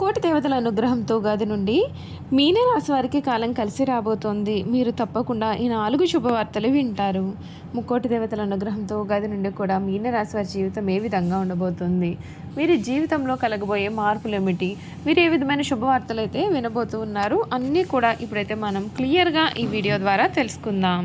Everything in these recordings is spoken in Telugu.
ముక్కోటి దేవతల అనుగ్రహంతో గది నుండి మీనరాశి వారికి కాలం కలిసి రాబోతోంది. మీరు తప్పకుండా ఈ నాలుగు శుభవార్తలు వింటారు. ముక్కోటి దేవతల అనుగ్రహంతో గది నుండి కూడా మీనరాశి వారి జీవితం ఏ విధంగా ఉండబోతుంది? మీరు జీవితంలో కలగబోయే మార్పులు ఏమిటి మీరు ఏ విధమైన శుభవార్తలు అయితే వినబోతూ ఉన్నారు? అన్నీ కూడా ఇప్పుడైతే మనం క్లియర్గా ఈ వీడియో ద్వారా తెలుసుకుందాం.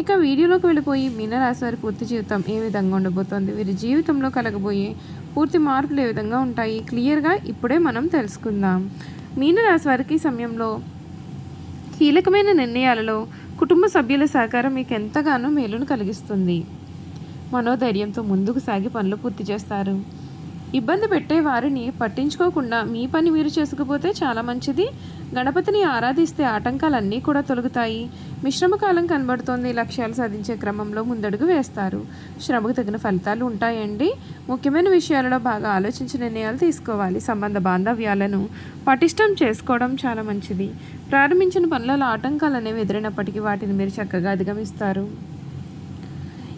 ఇక వీడియోలోకి వెళ్ళిపోయి మీనరాశి వారి పూర్తి జీవితం ఏ విధంగా ఉండబోతోంది? వీరి జీవితంలో కలగబోయే పూర్తి మార్పులు ఏ విధంగా ఉంటాయి? క్లియర్గా ఇప్పుడే మనం తెలుసుకుందాం. మీనరాశి వారికి సమయంలో కీలకమైన నిర్ణయాలలో కుటుంబ సభ్యుల సహకారం మీకు ఎంతగానో మేలును కలిగిస్తుంది. మనోధైర్యంతో ముందుకు సాగి పనులు పూర్తి చేస్తారు. ఇబ్బంది పెట్టే వారిని పట్టించుకోకుండా మీ పని మీరు చేసుకుపోతే చాలా మంచిది. గణపతిని ఆరాధిస్తే ఆటంకాలన్నీ కూడా తొలగుతాయి. మిశ్రమ కాలం కనబడుతోంది. లక్ష్యాలు సాధించే క్రమంలో ముందడుగు వేస్తారు. శ్రమకు తగిన ఫలితాలు ఉంటాయండి. ముఖ్యమైన విషయాలలో బాగా ఆలోచించి నిర్ణయాలు తీసుకోవాలి. సంబంధ బాంధవ్యాలను పటిష్టం చేసుకోవడం చాలా మంచిది. ప్రారంభించిన పనులలో ఆటంకాలు అనేవి ఎదురైనప్పటికీ వాటిని మీరు చక్కగా అధిగమిస్తారు.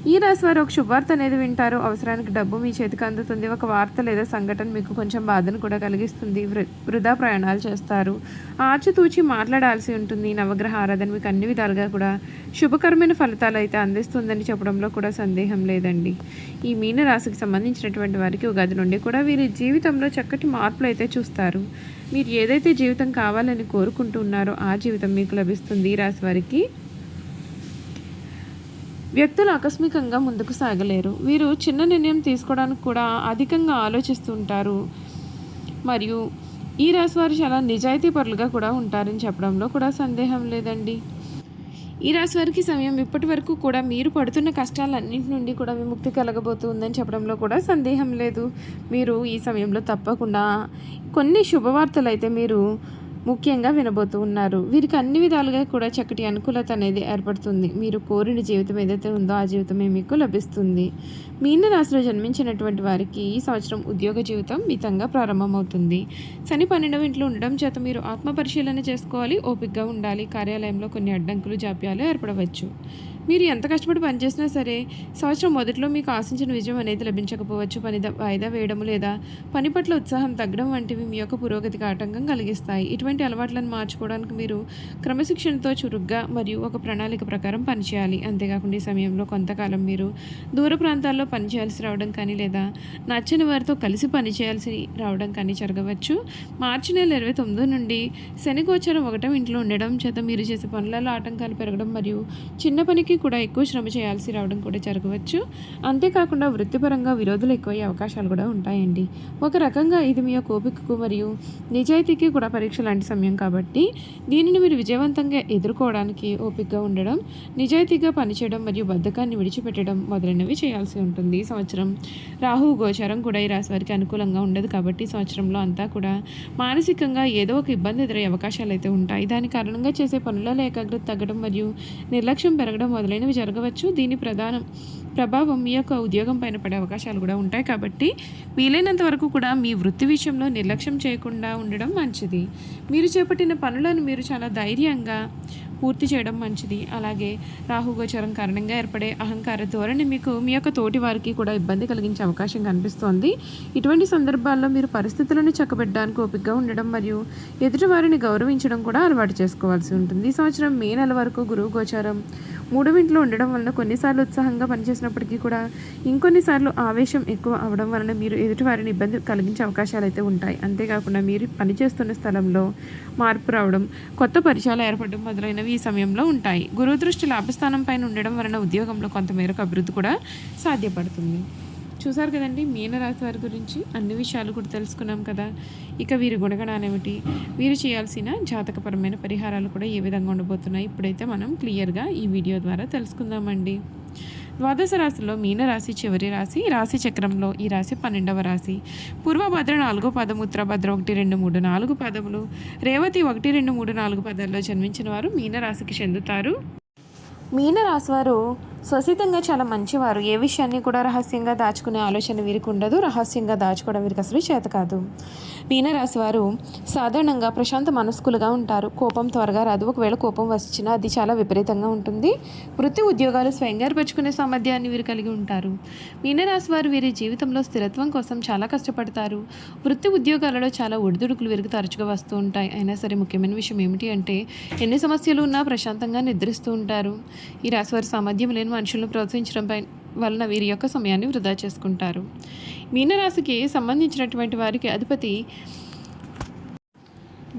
ఈ రాశి వారు ఒక శుభవార్త అనేది వింటారు. అవసరానికి డబ్బు మీ చేతికి అందుతుంది. ఒక వార్త లేదా సంఘటన మీకు కొంచెం బాధను కూడా కలిగిస్తుంది. వృ- వృధా ప్రయాణాలు చేస్తారు. ఆచితూచి మాట్లాడాల్సి ఉంటుంది. నవగ్రహ ఆరాధన మీకు అన్ని విధాలుగా కూడా శుభకరమైన ఫలితాలు అయితే అందిస్తుందని చెప్పడంలో కూడా సందేహం లేదండి. ఈ మీన రాశికి సంబంధించినటువంటి వారికి ఉగాది నుండి కూడా వీరి జీవితంలో చక్కటి మార్పులు అయితే చూస్తారు. మీరు ఏదైతే జీవితం కావాలని కోరుకుంటున్నారో ఆ జీవితం మీకు లభిస్తుంది. ఈ రాశి వారికి వ్యక్తులు ఆకస్మికంగా ముందుకు సాగలేరు. వీరు చిన్న నిర్ణయం తీసుకోవడానికి కూడా అధికంగా ఆలోచిస్తుంటారు మరియు ఈ రాశి వారు చాలా నిజాయితీ పరులుగా కూడా ఉంటారని చెప్పడంలో కూడా సందేహం లేదండి. ఈ రాశి వారికి సమయం ఇప్పటి వరకు కూడా మీరు పడుతున్న కష్టాలన్నింటి నుండి కూడా విముక్తి కలగబోతుందని చెప్పడంలో కూడా సందేహం లేదు. మీరు ఈ సమయంలో తప్పకుండా కొన్ని శుభవార్తలు అయితే మీరు ముఖ్యంగా వినబోతూ ఉన్నారు. వీరికి అన్ని విధాలుగా కూడా చక్కటి అనుకూలత అనేది ఏర్పడుతుంది. మీరు కోరిన జీవితం ఏదైతే ఉందో ఆ జీవితమే మీకు లభిస్తుంది. మీన రాశిలో జన్మించినటువంటి వారికి ఈ సంవత్సరం ఉద్యోగ జీవితం మితంగా ప్రారంభమవుతుంది. శని పన్నెండవ ఇంట్లో ఉండడం చేత మీరు ఆత్మ పరిశీలన చేసుకోవాలి ఓపికగా ఉండాలి కార్యాలయంలో కొన్ని అడ్డంకులు జాప్యాలు ఏర్పడవచ్చు. మీరు ఎంత కష్టపడి పనిచేసినా సరే సంవత్సరం మొదట్లో మీకు ఆశించిన విజయం అనేది లభించకపోవచ్చు. పని వాయిదా వేయడం లేదా పని పట్ల ఉత్సాహం తగ్గడం వంటివి మీ యొక్క పురోగతికి ఆటంకం కలిగిస్తాయి. ఇటువంటి అలవాట్లను మార్చుకోవడానికి మీరు క్రమశిక్షణతో చురుగ్గా మరియు ఒక ప్రణాళిక ప్రకారం పనిచేయాలి. అంతేకాకుండా ఈ సమయంలో కొంతకాలం మీరు దూర ప్రాంతాల్లో పనిచేయాల్సి రావడం కానీ లేదా నచ్చని వారితో కలిసి పనిచేయాల్సి రావడం కానీ జరగవచ్చు. మార్చి నెల ఇరవై తొమ్మిది నుండి శని గోచరం ఇంట్లో ఉండడం చేత మీరు చేసే పనులలో ఆటంకాలు పెరగడం మరియు చిన్న పనికి కూడా ఎక్కువ శ్రమ చేయాల్సి రావడం కూడా జరగవచ్చు. అంతేకాకుండా వృత్తిపరంగా విరోధులు ఎక్కువయ్యే అవకాశాలు కూడా ఉంటాయండి. ఒక రకంగా ఇది మీ యొక్క ఓపికకు మరియు నిజాయితీకి కూడా పరీక్ష లాంటి సమయం కాబట్టి దీనిని మీరు విజయవంతంగా ఎదుర్కోవడానికి ఓపికగా ఉండడం నిజాయితీగా పనిచేయడం మరియు బద్ధకాన్ని విడిచిపెట్టడం మొదలైనవి చేయాల్సి ఉంటుంది సంవత్సరం. రాహు గోచారం కూడా ఈ రాశి వారికి అనుకూలంగా ఉండదు కాబట్టి సంవత్సరంలో అంతా కూడా మానసికంగా ఏదో ఒక ఇబ్బంది ఎదురయ్యే అవకాశాలు అయితే ఉంటాయి. దాని కారణంగా చేసే పనులలో ఏకాగ్రత తగ్గడం మరియు నిర్లక్ష్యం పెరగడం మొదలైనవి జరగవచ్చు. దీని ప్రధానం ప్రభావం మీ యొక్క ఉద్యోగం పైన పడే అవకాశాలు కూడా ఉంటాయి కాబట్టి వీలైనంత వరకు కూడా మీ వృత్తి విషయంలో నిర్లక్ష్యం చేయకుండా ఉండడం మంచిది. మీరు చేపట్టిన పనులను మీరు చాలా ధైర్యంగా పూర్తి చేయడం మంచిది. అలాగే రాహుగోచరం కారణంగా ఏర్పడే అహంకార ధోరణి మీకు మీ యొక్క తోటి వారికి కూడా ఇబ్బంది కలిగించే అవకాశం కనిపిస్తోంది. ఇటువంటి సందర్భాల్లో మీరు పరిస్థితులను చక్కబెట్టడానికి ఓపికగా ఉండడం మరియు ఎదుటి వారిని గౌరవించడం కూడా అలవాటు చేసుకోవాల్సి ఉంటుంది. ఈ సంవత్సరం మే నెల వరకు గురువు గోచారం మూడవ ఇంట్లో ఉండడం వలన కొన్నిసార్లు ఉత్సాహంగా పనిచేసినప్పటికీ కూడా ఇంకొన్నిసార్లు ఆవేశం ఎక్కువ అవడం వలన మీరు ఎదుటివారిని ఇబ్బంది కలిగించే అవకాశాలు అయితే ఉంటాయి. అంతేకాకుండా మీరు పనిచేస్తున్న స్థలంలో మార్పు రావడం కొత్త పరిచయాలు ఏర్పడడం మొదలైనవి ఈ సమయంలో ఉంటాయి. గురువు దృష్టి లాభస్థానం పైన ఉండడం వలన ఉద్యోగంలో కొంతమేరకు అభివృద్ధి కూడా సాధ్యపడుతుంది. చూసారు కదండి మీనరాశి వారి గురించి అన్ని విషయాలు కూడా తెలుసుకున్నాం కదా. ఇక వీరి గుణగణాలు ఏమిటి? వీరు చేయాల్సిన జాతకపరమైన పరిహారాలు కూడా ఏ విధంగా ఉండబోతున్నాయి? ఇప్పుడైతే మనం క్లియర్గా ఈ వీడియో ద్వారా తెలుసుకుందామండి. ద్వాదశ రాశిలో మీనరాశి చివరి రాశి రాశి చక్రంలో ఈ రాశి పన్నెండవ రాశి. పూర్వభద్ర నాలుగో పదం ఉత్తరభద్ర ఒకటి రెండు మూడు నాలుగు పదములు. రేవతి ఒకటి రెండు మూడు నాలుగు పదాల్లో జన్మించిన వారు మీనరాశికి చెందుతారు. మీనరాశి వారు స్వసితంగా చాలా మంచివారు. ఏ విషయాన్ని కూడా రహస్యంగా దాచుకునే ఆలోచన వీరికి ఉండదు. రహస్యంగా దాచుకోవడం వీరికి అసలు చేత కాదు. మీనరాశి వారు సాధారణంగా ప్రశాంత మనస్కులుగా ఉంటారు. కోపం త్వరగా రాదు. ఒకవేళ కోపం వచ్చినా అది చాలా విపరీతంగా ఉంటుంది. వృత్తి ఉద్యోగాలు స్వయంగా ఏర్పరచుకునే సామర్థ్యాన్ని వీరు కలిగి ఉంటారు. మీనరాశి వారు వీరి జీవితంలో స్థిరత్వం కోసం చాలా కష్టపడతారు. వృత్తి ఉద్యోగాలలో చాలా ఒడిదుడుకులు వీరికి తరచుగా వస్తూ ఉంటాయి. అయినా సరే ముఖ్యమైన విషయం ఏమిటి అంటే ఎన్ని సమస్యలు ఉన్నా ప్రశాంతంగా నిద్రిస్తూ ఉంటారు. ఈ రాశివారి సామర్థ్యం లేని మనుషులను ప్రోత్సహించడం పై వలన వీరి యొక్క సమయాన్ని వృధా చేసుకుంటారు. మీనరాశికి సంబంధించినటువంటి వారికి అధిపతి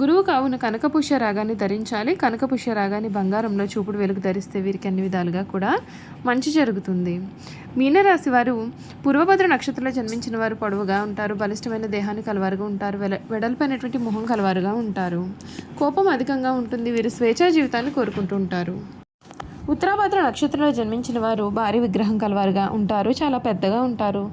గురువు కావున కనకపుష్య రాగాన్ని ధరించాలి. కనకపుష్య రాగాన్ని బంగారంలో చూపుడు వెలుగు ధరిస్తే వీరికి అన్ని విధాలుగా కూడా మంచి జరుగుతుంది. మీనరాశి వారు పూర్వభద్ర నక్షత్రంలో జన్మించిన వారు పొడవుగా ఉంటారు. బలిష్టమైన దేహాన్ని కలవారుగా ఉంటారు. వెల వెడల్పైనటువంటి మొహం కలవారుగా ఉంటారు. కోపం అధికంగా ఉంటుంది. వీరు స్వేచ్ఛా జీవితాన్ని కోరుకుంటూ ఉంటారు. ఉత్తరాభద్ర నక్షత్రంలో జన్మించిన వారు భారీ విగ్రహం కలవారుగా ఉంటారు. చాలా పెద్దగా ఉంటారు.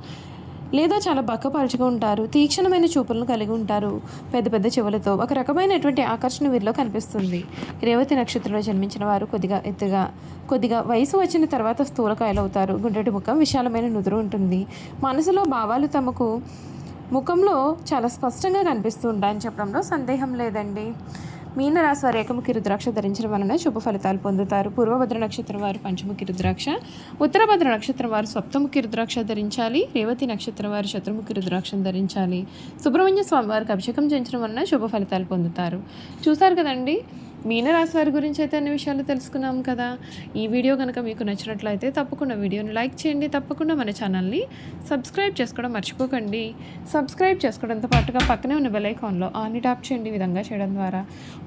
లేదా చాలా బక్కపరచుగా ఉంటారు. తీక్షణమైన చూపులను కలిగి ఉంటారు. పెద్ద పెద్ద చెవులతో ఒక రకమైనటువంటి ఆకర్షణ వీరిలో కనిపిస్తుంది. రేవతి నక్షత్రంలో జన్మించిన వారు కొద్దిగా ఎత్తుగా కొద్దిగా వయసు వచ్చిన తర్వాత స్థూలకాయలు అవుతారు గుండెటి ముఖం విశాలమైన నుదురు ఉంటుంది. మనసులో భావాలు తమకు ముఖంలో చాలా స్పష్టంగా కనిపిస్తూ ఉంటాయని చెప్పడంలో సందేహం లేదండి. మీనరాశి వారు ఏకముఖి రుద్రాక్ష ధరించడం వలన శుభ ఫలితాలు పొందుతారు. పూర్వభద్ర నక్షత్రం వారు పంచముఖి రుద్రాక్ష ఉత్తరభద్ర నక్షత్రం వారు సప్తముఖి రుద్రాక్ష ధరించాలి రేవతి నక్షత్రం వారు శత్రుముఖి రుద్రాక్షను ధరించాలి. సుబ్రహ్మణ్య స్వామి వారికి అభిషేకం చేయించడం వలన శుభ ఫలితాలు పొందుతారు. చూసారు కదండి? మీనరాశి వారి గురించి అయితే అన్ని విషయాలు తెలుసుకున్నాం కదా. ఈ వీడియో కనుక మీకు నచ్చినట్లయితే తప్పకుండా వీడియోని లైక్ చేయండి. తప్పకుండా మన ఛానల్ని సబ్స్క్రైబ్ చేసుకోవడం మర్చిపోకండి. సబ్స్క్రైబ్ చేసుకోవడంతో పాటుగా పక్కనే ఉన్న బెలైకాన్లో ఆన్ని ట్యాప్ చేయండి విధంగా చేయడం ద్వారా.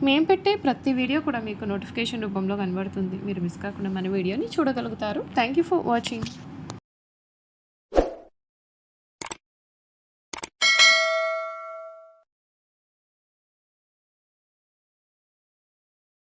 మేము పెట్టే ప్రతి వీడియో కూడా మీకు నోటిఫికేషన్ రూపంలో కనబడుతుంది. మీరు మిస్ కాకుండా మన వీడియోని చూడగలుగుతారు. Thank you for watching